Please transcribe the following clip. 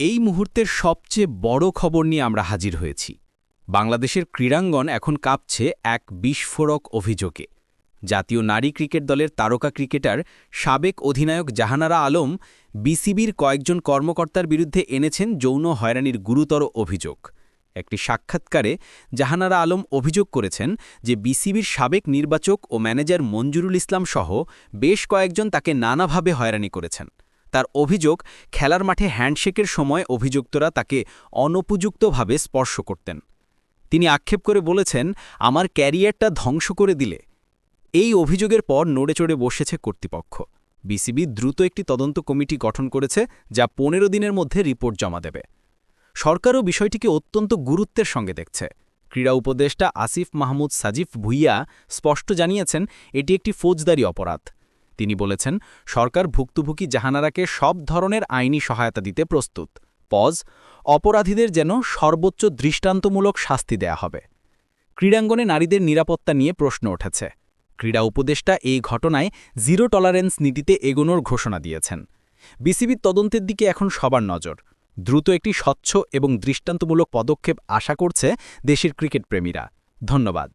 এই মুহূর্তের সবচেয়ে বড় খবর নিয়ে আমরা হাজির হয়েছি। বাংলাদেশের ক্রীড়াঙ্গন এখন কাঁপছে এক বিস্ফোরক অভিযোগে। জাতীয় নারী ক্রিকেট দলের তারকা ক্রিকেটার সাবেক অধিনায়ক জাহানারা আলম বিসিবির কয়েকজন কর্মকর্তার বিরুদ্ধে এনেছেন যৌন হয়রানির গুরুতর অভিযোগ। একটি সাক্ষাৎকারে জাহানারা আলম অভিযোগ করেছেন যে বিসিবির সাবেক নির্বাচক ও ম্যানেজার মঞ্জুরুল ইসলাম সহ বেশ কয়েকজন তাকে নানাভাবে হয়রানি করেছেন। তার অভিযোগ, খেলার মাঠে হ্যান্ডশেকের সময় অভিযুক্তরা তাকে অনুপযুক্তভাবে স্পর্শ করতেন। তিনি আক্ষেপ করে বলেছেন, আমার ক্যারিয়ারটা ধ্বংস করে দিলে। এই অভিযোগের পর নড়েচড়ে বসেছে কর্তৃপক্ষ। বিসিবি দ্রুত একটি তদন্ত কমিটি গঠন করেছে, যা পনেরো দিনের মধ্যে রিপোর্ট জমা দেবে। সরকারও বিষয়টিকে অত্যন্ত গুরুত্বের সঙ্গে দেখছে। ক্রীড়া উপদেষ্টা আসিফ মাহমুদ সাজিফ ভুইয়া স্পষ্ট জানিয়েছেন, এটি একটি ফৌজদারি অপরাধ। তিনি বলেছেন, সরকার ভুক্তভোগী জাহানারাকে সব ধরনের আইনি সহায়তা দিতে প্রস্তুত। পজ, অপরাধীদের যেন সর্বোচ্চ দৃষ্টান্তমূলক শাস্তি দেয়া হবে। ক্রীড়াঙ্গনে নারীদের নিরাপত্তা নিয়ে প্রশ্ন উঠেছে। ক্রীড়া উপদেষ্টা এই ঘটনায় জিরো টলারেন্স নীতিতে এগোনোর ঘোষণা দিয়েছেন। বিসিবির তদন্তের দিকে এখন সবার নজর। দ্রুত একটি স্বচ্ছ এবং দৃষ্টান্তমূলক পদক্ষেপ আশা করছে দেশের ক্রিকেট প্রেমীরা। ধন্যবাদ।